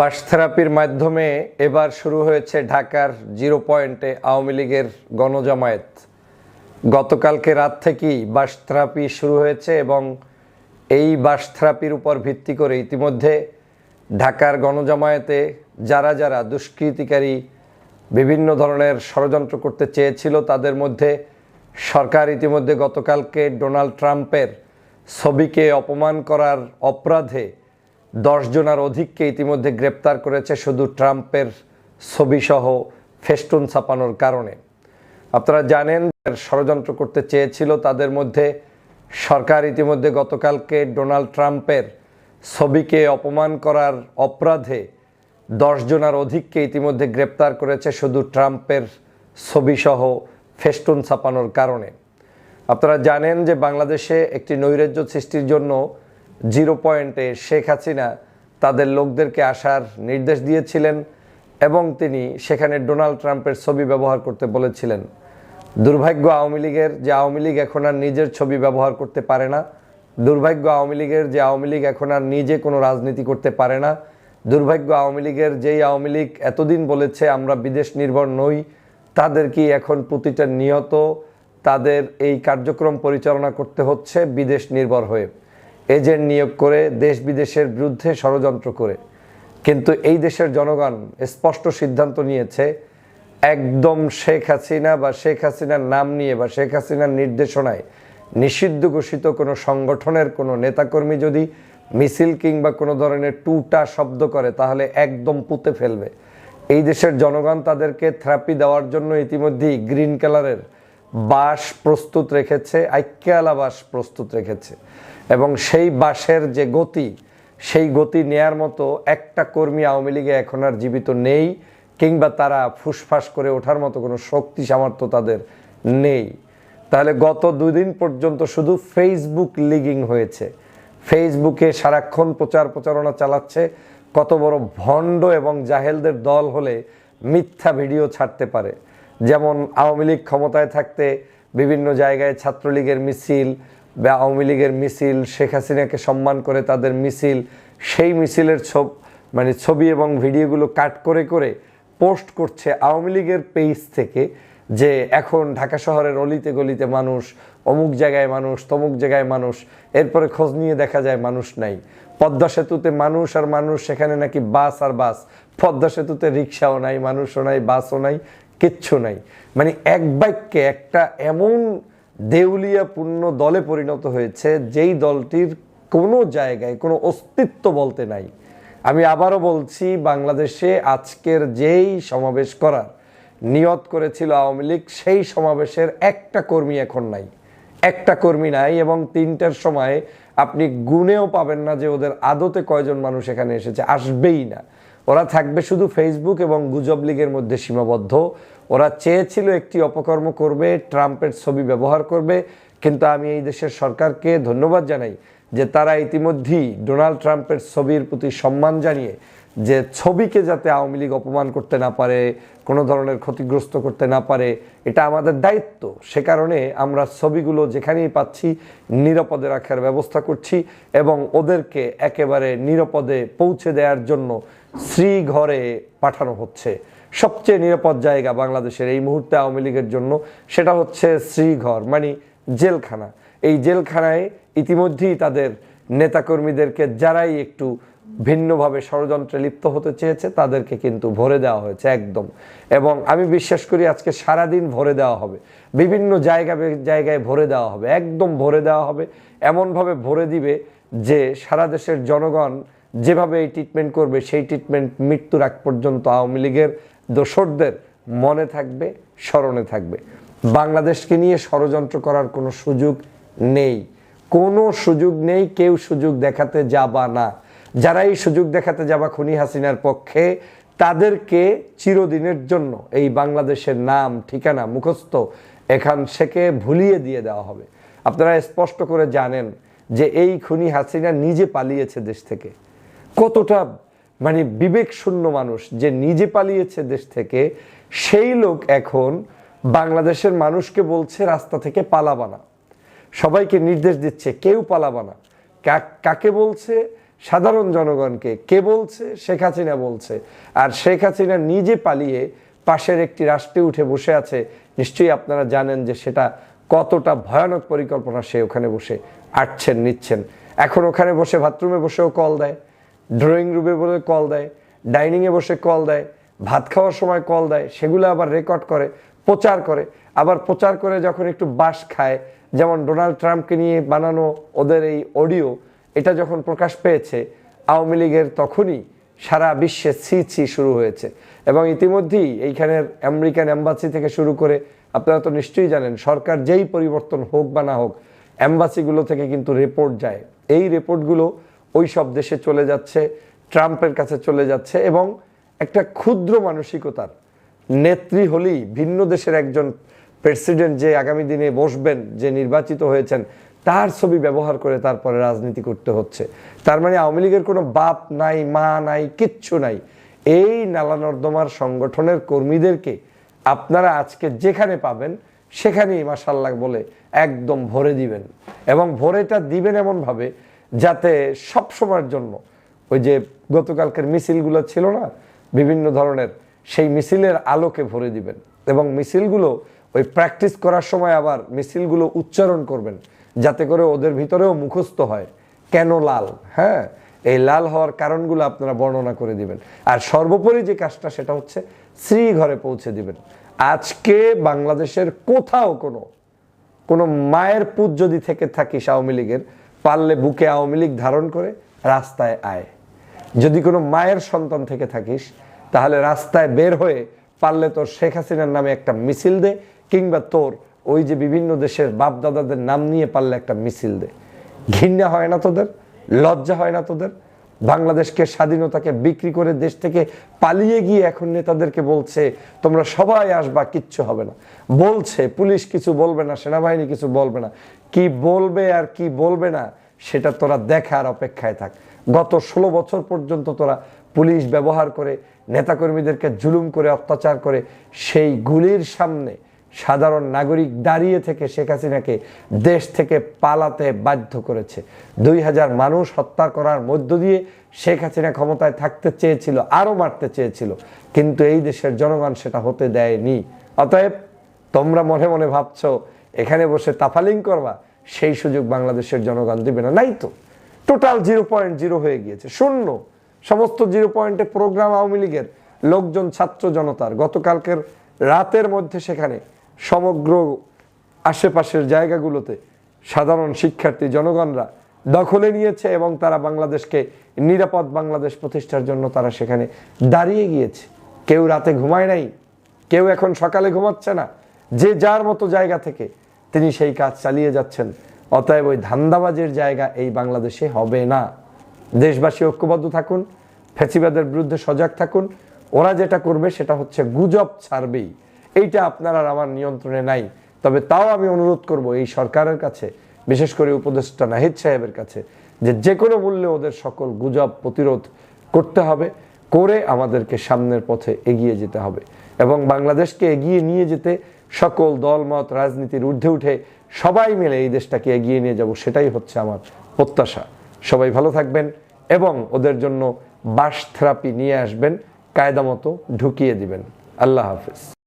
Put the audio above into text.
বাস থেরাপির মাধ্যমে এবার শুরু হয়েছে ঢাকার জিরো পয়েন্টে আওয়ামী লীগের গণজামায়াত। গতকালকে রাত থেকেই বাস থেরাপি শুরু হয়েছে এবং এই বাস থেরাপির উপর ভিত্তি করে ইতিমধ্যে ঢাকার গণজামায়াতে যারা যারা দুষ্কৃতিকারী বিভিন্ন ধরনের ষড়যন্ত্র করতে চেয়েছিল, তাদের মধ্যে সরকার ইতিমধ্যে গতকালকে ডোনাল্ড ট্রাম্পের ছবিকে অপমান করার অপরাধে দশ জনার অধিককে ইতিমধ্যে গ্রেপ্তার করেছে শুধু ট্রাম্পের ছবিসহ ফেস্টুন ছাপানোর কারণে। আপনারা জানেন ষড়যন্ত্র করতে চেয়েছিল তাদের মধ্যে সরকার ইতিমধ্যে গতকালকে ডোনাল্ড ট্রাম্পের ছবিকে অপমান করার অপরাধে দশ জনার অধিককে ইতিমধ্যে গ্রেপ্তার করেছে শুধু ট্রাম্পের ছবিসহ ফেস্টুন ছাপানোর কারণে। আপনারা জানেন যে বাংলাদেশে একটি নৈরাজ্য সৃষ্টির জন্য জিরো পয়েন্টে শেখ হাসিনা তাদের লোকদেরকে আসার নির্দেশ দিয়েছিলেন এবং তিনি সেখানে ডোনাল্ড ট্রাম্পের ছবি ব্যবহার করতে বলেছিলেন। দুর্ভাগ্য আওয়ামী লীগের যে আওয়ামী লীগ এখন আর নিজের ছবি ব্যবহার করতে পারে না। দুর্ভাগ্য আওয়ামী লীগের যে আওয়ামী লীগ এখন আর নিজে কোনো রাজনীতি করতে পারে না। দুর্ভাগ্য আওয়ামী লীগের যেই আওয়ামী লীগ এতদিন বলেছে, আমরা বিদেশ নির্ভর নই। তাদের কি এখন প্রতিটা নিয়ত তাদের এই কার্যক্রম পরিচালনা করতে হচ্ছে বিদেশ নির্ভর হয়ে? এজেন্ট নিয়োগ করে দেশ বিদেশের বিরুদ্ধে ষড়যন্ত্র করে। কিন্তু এই দেশের জনগণ স্পষ্ট সিদ্ধান্ত নিয়েছে, একদম শেখ হাসিনা বা শেখ হাসিনার নাম নিয়ে বা শেখ হাসিনার নির্দেশনায় নিষিদ্ধ ঘোষিত কোনো সংগঠনের কোনো নেতাকর্মী যদি মিছিল কিংবা কোনো ধরনের টুটা শব্দ করে, তাহলে একদম পুঁতে ফেলবে। এই দেশের জনগণ তাদেরকে থেরাপি দেওয়ার জন্য ইতিমধ্যেই গ্রিন কালারের বাস প্রস্তুত রেখেছে, আইক্যালা বাস প্রস্তুত রেখেছে। এবং সেই বাসের যে গতি, সেই গতি নেয়ার মতো একটা কর্মী আওয়ামী লীগে এখন আর জীবিত নেই, কিংবা তারা ফুসফাস করে ওঠার মতো কোনো শক্তি সামর্থ্য তাদের নেই। তাহলে গত দুদিন পর্যন্ত শুধু ফেসবুক লিগিং হয়েছে। ফেসবুকে সারাক্ষণ প্রচার প্রচারণা চালাচ্ছে, কত বড় ভণ্ড এবং জাহেলদের দল হলে মিথ্যা ভিডিও ছাড়তে পারে। যেমন আওয়ামী লীগ ক্ষমতায় থাকতে বিভিন্ন জায়গায় ছাত্রলীগের মিছিল বা আওয়ামী লীগের মিছিল, শেখ হাসিনাকে সম্মান করে তাদের মিছিল, সেই মিছিলের ছব মানে ছবি এবং ভিডিওগুলো কাট করে করে পোস্ট করছে আওয়ামী লীগের পেজ থেকে যে এখন ঢাকা শহরের অলিতে গলিতে মানুষ, অমুক জায়গায় মানুষ, তমুক জায়গায় মানুষ, এরপরে খোঁজ নিয়ে দেখা যায় মানুষ নাই। পদ্মা সেতুতে মানুষ আর মানুষ, সেখানে নাকি বাস আর বাস। পদ্মা সেতুতে রিক্সাও নাই, মানুষও নাই, বাসও নাই, কিচ্ছু নাই। মানে এক বাক্যে একটা এমন দেউলিয়াপূর্ণ দলে পরিণত হয়েছে, যেই দলটির কোনো জায়গায় কোনো অস্তিত্ব বলতে নাই। আমি আবারও বলছি, বাংলাদেশে আজকের যেই সমাবেশ করার নিয়ত করেছিল আওয়ামী লীগ, সেই সমাবেশের একটা কর্মী এখন নাই। একটা কর্মী নাই এবং তিনটার সময় আপনি গুনেও পাবেন না যে ওদের আদতে কয়জন মানুষ এখানে এসেছে, আসবেই না। ওরা থাকবে শুধু ফেসবুক এবং গুজব লীগের মধ্যে সীমাবদ্ধ। ওরা চেয়েছিল একটি অপকর্ম করবে, ট্রাম্পের ছবি ব্যবহার করবে, কিন্তু আমি এই দেশের সরকারকে ধন্যবাদ জানাই যে তারা ইতিমধ্যেই ডোনাল্ড ট্রাম্পের ছবির প্রতি সম্মান জানিয়ে যে ছবিকে যাতে আওয়ামী লীগ অপমান করতে না পারে, কোনো ধরনের ক্ষতিগ্রস্ত করতে না পারে, এটা আমাদের দায়িত্ব। সে কারণে আমরা ছবিগুলো যেখানেই পাচ্ছি, নিরাপদে রাখার ব্যবস্থা করছি এবং ওদেরকে একেবারে নিরাপদে পৌঁছে দেওয়ার জন্য শ্রীঘরে পাঠানো হচ্ছে। সবচেয়ে নিরাপদ জায়গা বাংলাদেশের এই মুহূর্তে আওয়ামী লীগের জন্য, সেটা হচ্ছে শ্রীঘর মানে জেলখানা। এই জেলখানায় ইতিমধ্যেই তাদের নেতাকর্মীদেরকে যারাই একটু ভিন্নভাবে ষড়যন্ত্রে লিপ্ত হতে চেয়েছে, তাদেরকে কিন্তু ভরে দেওয়া হয়েছে একদম। এবং আমি বিশ্বাস করি আজকে সারাদিন ভরে দেওয়া হবে। বিভিন্ন জায়গা জায়গায় ভরে দেওয়া হবে, একদম ভরে দেওয়া হবে। এমনভাবে ভরে দিবে যে সারা দেশের জনগণ যেভাবে এই ট্রিটমেন্ট করবে, সেই ট্রিটমেন্ট মৃত্যুর আগ পর্যন্ত আওয়ামী লীগের দোসরদের মনে থাকবে, স্মরণে থাকবে। বাংলাদেশকে নিয়ে ষড়যন্ত্র করার কোনো সুযোগ নেই। কোনো সুযোগ নেই কেউ সুযোগ দেখাতে যাবা না। যারা এই সুযোগ দেখাতে যাবা খুনি হাসিনার পক্ষে, তাদেরকে চিরদিনের জন্য এই বাংলাদেশের নাম, ঠিকানা, মুখস্থ এখান থেকে ভুলিয়ে দিয়ে দেওয়া হবে। আপনারা স্পষ্ট করে জানেন যে এই খুনি হাসিনা নিজে পালিয়েছে দেশ থেকে। কতটা মানে বিবেক শূন্য মানুষ যে নিজে পালিয়েছে দেশ থেকে, সেই লোক এখন বাংলাদেশের মানুষকে বলছে রাস্তা থেকে পালাবানা সবাইকে নির্দেশ দিচ্ছে, কেউ পালাবা না। কা- কাকে বলছে? সাধারণ জনগণকে। কে বলছে? শেখ হাসিনা বলছে। আর শেখ হাসিনা নিজে পালিয়ে পাশের একটি রাষ্ট্রে উঠে বসে আছে। নিশ্চয়ই আপনারা জানেন যে সেটা কতটা ভয়ানক পরিকল্পনা সে ওখানে বসে আটছেন, নিচ্ছেন। এখন ওখানে বসে বাথরুমে বসেও কল দেয়। ড্রয়িং রুমে বলে কল দেয় ডাইনিংয়ে বসে কল দেয়, ভাত খাওয়ার সময় কল দেয়, সেগুলো আবার রেকর্ড করে, প্রচার করে। আবার প্রচার করে যখন একটু বাস খায়, যেমন ডোনাল্ড ট্রাম্পকে নিয়ে বানানো ওদের এই অডিও এটা যখন প্রকাশ পেয়েছে, আওয়ামী লীগের তখনই সারা বিশ্বে ছি ছি শুরু হয়েছে। এবং ইতিমধ্যেই এইখানের আমেরিকান অ্যাম্বাসি থেকে শুরু করে, আপনারা তো নিশ্চয়ই জানেন, সরকার যেই পরিবর্তন হোক বা না হোক অ্যাম্বাসিগুলো থেকে কিন্তু রিপোর্ট যায়। এই রিপোর্টগুলো ওই সব দেশে চলে যাচ্ছে, ট্রাম্পের কাছে চলে যাচ্ছে এবং একটা ক্ষুদ্র মানসিকতার নেত্রী হলেই ভিন্ন দেশের একজন প্রেসিডেন্ট যে আগামী দিনে বসবেন, যে নির্বাচিত হয়েছেন, তার ছবি ব্যবহার করে তারপরে রাজনীতি করতে হচ্ছে। তার মানে আওয়ামী লীগের কোনো বাপ নাই, মা নাই, কিচ্ছু নাই। এই নালা নর্দমার সংগঠনের কর্মীদেরকে আপনারা আজকে যেখানে পাবেন, সেখানেই মাসাল্লাহ বলে একদম ভরে দিবেন। এবং ভরেটা দিবেন এমনভাবে যাতে সব সময়ের জন্য ওই যে গতকালকের মিছিলগুলো ছিল না, বিভিন্ন ধরনের সেই মিছিলের আলোকে ভরে দিবেন এবং মিছিলগুলো ওই প্র্যাকটিস করার সময় আবার মিছিলগুলো উচ্চারণ করবেন যাতে করে ওদের ভিতরেও মুখস্থ হয়, কেন লাল? হ্যাঁ এই লাল হওয়ার কারণগুলো আপনারা বর্ণনা করে দিবেন। আর সর্বোপরি যে কাজটা সেটা হচ্ছে শ্রী ঘরে পৌঁছে দিবেন। আজকে বাংলাদেশের কোথাও কোনো কোনো মায়ের পুত যদি থেকে থাকিস আওয়ামী লীগের পারলে বুকে আওয়ামী লীগ ধারণ করে রাস্তায় আয়। যদি কোনো মায়ের সন্তান থেকে থাকিস, তাহলে রাস্তায় বের হয়ে পারলে তোর শেখ হাসিনার নামে একটা মিছিল দে, কিংবা তোর ওই যে বিভিন্ন দেশের বাপ দাদাদের নাম নিয়ে পারলে একটা মিছিল দে। ঘৃণা হয় না তোদের? লজ্জা হয় না তোদের? বাংলাদেশকে, স্বাধীনতাকে বিক্রি করে দেশ থেকে পালিয়ে গিয়ে এখন নেতাদেরকে বলছে, তোমরা সবাই আসবা, কিচ্ছু হবে না। বলছে, পুলিশ কিছু বলবে না, সেনাবাহিনী কিছু বলবে না। কি বলবে আর কি বলবে না, সেটা তোরা দেখার অপেক্ষায় থাক। গত ষোলো বছর পর্যন্ত তোরা পুলিশ ব্যবহার করে, নেতাকর্মীদেরকে জুলুম করে, অত্যাচার করে, সেই গুলির সামনে সাধারণ নাগরিক দাঁড়িয়ে থেকে শেখ হাসিনাকে দেশ থেকে পালাতে বাধ্য করেছে। দুই হাজার মানুষ হত্যা করার মধ্য দিয়ে শেখ হাসিনা ক্ষমতায় থাকতে চেয়েছিল, আরও মারতে চেয়েছিল। কিন্তু এই দেশের জনগণ সেটা হতে দেয়নি। অতএব তোমরা মনে মনে ভাবছ এখানে বসে তাফালিং করবা, সেই সুযোগ বাংলাদেশের জনগণ দিবে না। নাই তো। টোটাল জিরো পয়েন্ট জিরো হয়ে গিয়েছে। শূন্য। সমস্ত জিরো পয়েন্টে প্রোগ্রাম আওয়ামী লীগের লোকজন, ছাত্র জনতার। গতকালকের রাতের মধ্যে সেখানে সমগ্র আশেপাশের জায়গাগুলোতে সাধারণ শিক্ষার্থী জনগণরা দখলে নিয়েছে এবং তারা বাংলাদেশকে নিরাপদ বাংলাদেশ প্রতিষ্ঠার জন্য তারা সেখানে দাঁড়িয়ে গিয়েছে। কেউ রাতে ঘুমায় নাই, কেউ এখন সকালে ঘুমাচ্ছে না। যে যার মতো জায়গা থেকে তিনি সেই কাজ চালিয়ে যাচ্ছেন। অতএব ওই ধান্দাবাজের জায়গা এই বাংলাদেশে হবে না। দেশবাসী ঐক্যবদ্ধ থাকুন, ফেসিবাদের বিরুদ্ধে সজাগ থাকুন। ওরা যেটা করবে সেটা হচ্ছে গুজব ছাড়বেই। এইটা আপনার আর আমার নিয়ন্ত্রণে নাই। তবে তাও আমি অনুরোধ করব এই সরকারের কাছে, বিশেষ করে উপদেষ্টা নাহিদ সাহেবের কাছে, যে যে কোনো মূল্যে ওদের সকল গুজব প্রতিরোধ করতে হবে, করে আমাদেরকে সামনের পথে এগিয়ে যেতে হবে। এবং বাংলাদেশকে এগিয়ে নিয়ে যেতে সকল দলমত, রাজনীতির ঊর্ধ্বে উঠে সবাই মিলে এই দেশটাকে এগিয়ে নিয়ে যাব, সেটাই হচ্ছে আমার প্রত্যাশা। সবাই ভালো থাকবেন এবং ওদের জন্য বাস থেরাপি নিয়ে আসবেন কায়দা মতো ঢুকিয়ে দিবেন। আল্লাহ হাফিজ।